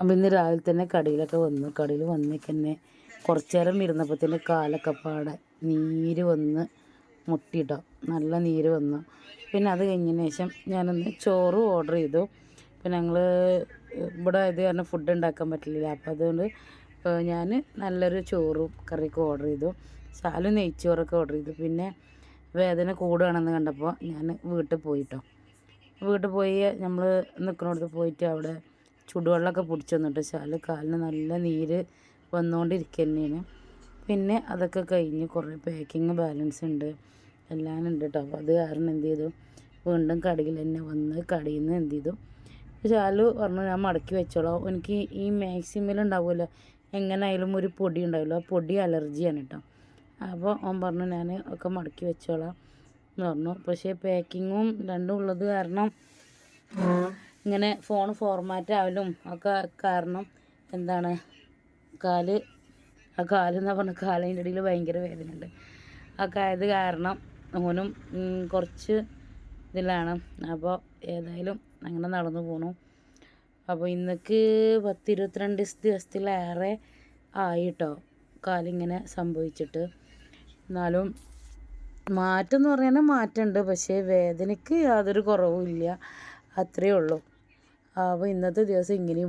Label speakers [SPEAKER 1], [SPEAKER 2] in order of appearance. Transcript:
[SPEAKER 1] അപ്പം ഇന്ന് രാവിലെ തന്നെ കടയിലൊക്കെ വന്നു. കടയിൽ വന്നിക്കന്നെ കുറച്ച് നേരം ഇരുന്നപ്പോൾ തന്നെ കാലൊക്കെ പാടെ നീര് വന്ന് മുട്ടിയിട്ടോ നല്ല നീര് വന്നു. പിന്നെ അത് കഴിഞ്ഞതിന് ശേഷം ഞാനൊന്ന് ചോറ് ഓർഡർ ചെയ്തു. പിന്നെ ഞങ്ങൾ ഇവിടെ ഇത് കാരണം ഫുഡ് ഉണ്ടാക്കാൻ പറ്റില്ല. അപ്പോൾ അതുകൊണ്ട് ഞാൻ നല്ലൊരു ചോറും കറിയൊക്കെ ഓർഡർ ചെയ്തു. ശാലും നെയ്ച്ചോറൊക്കെ ഓർഡർ ചെയ്തു. പിന്നെ വേദന കൂടുകയാണെന്ന് കണ്ടപ്പോൾ ഞാൻ വീട്ടിൽ പോയിട്ടോ. വീട്ടിൽ പോയി നമ്മൾ നിൽക്കുന്നിടത്ത് പോയിട്ട് അവിടെ ചുടുവെള്ളമൊക്കെ പിടിച്ചു വന്നിട്ട് വെച്ചാൽ കാലിന് നല്ല നീര് വന്നുകൊണ്ടിരിക്കുക തന്നെയാണ് പിന്നെ അതൊക്കെ കഴിഞ്ഞ് കുറേ പാക്കിങ് ബാലൻസ് ഉണ്ട് എല്ലാം ഉണ്ട് കേട്ടോ അപ്പോൾ അത് കാരണം എന്ത് ചെയ്തു? വീണ്ടും കടയിൽ തന്നെ വന്ന് കടയിൽ നിന്ന് എന്ത് ചെയ്തു? ചാലു പറഞ്ഞു ഞാൻ മടക്കി വെച്ചോളാം. എനിക്ക് ഈ മാക്സിമം ഉണ്ടാവുമല്ലോ. എങ്ങനെയായാലും ഒരു പൊടി ഉണ്ടാവുമല്ലോ. ആ പൊടി അലർജിയാണ് കേട്ടോ അപ്പോൾ അവൻ പറഞ്ഞു ഞാൻ ഒക്കെ മടക്കി വെച്ചോളാം. എന്ന് പറഞ്ഞു. പക്ഷേ പാക്കിങ്ങും രണ്ടും ഉള്ളത് കാരണം ഇങ്ങനെ ഫോൺ ഫോർമാറ്റ് ആവലും ഒക്കെ കാരണം എന്താണ്? കാൽ ആ കാലെന്ന് പറഞ്ഞ കാലിന്റെ ഇടയിൽ ഭയങ്കര വേദനയുണ്ട്. ഒക്കെ ആയത് കാരണം ഓനും കുറച്ച് ഇതിലാണ്. അപ്പോൾ ഏതായാലും അങ്ങനെ നടന്നു പോണു. അപ്പോൾ ഇന്നക്ക് പത്ത് ഇരുപത്തിരണ്ട് ദിവസത്തിലേറെ ആയിട്ടോ കാലിങ്ങനെ സംഭവിച്ചിട്ട്. എന്നാലും മാറ്റം എന്ന് പറഞ്ഞാൽ മാറ്റമുണ്ട് പക്ഷേ വേദനയ്ക്ക് യാതൊരു കുറവും ഇല്ല അത്രയേ ഉള്ളൂ. അപ്പോൾ ഇന്നത്തെ ദിവസം ഇങ്ങനെയും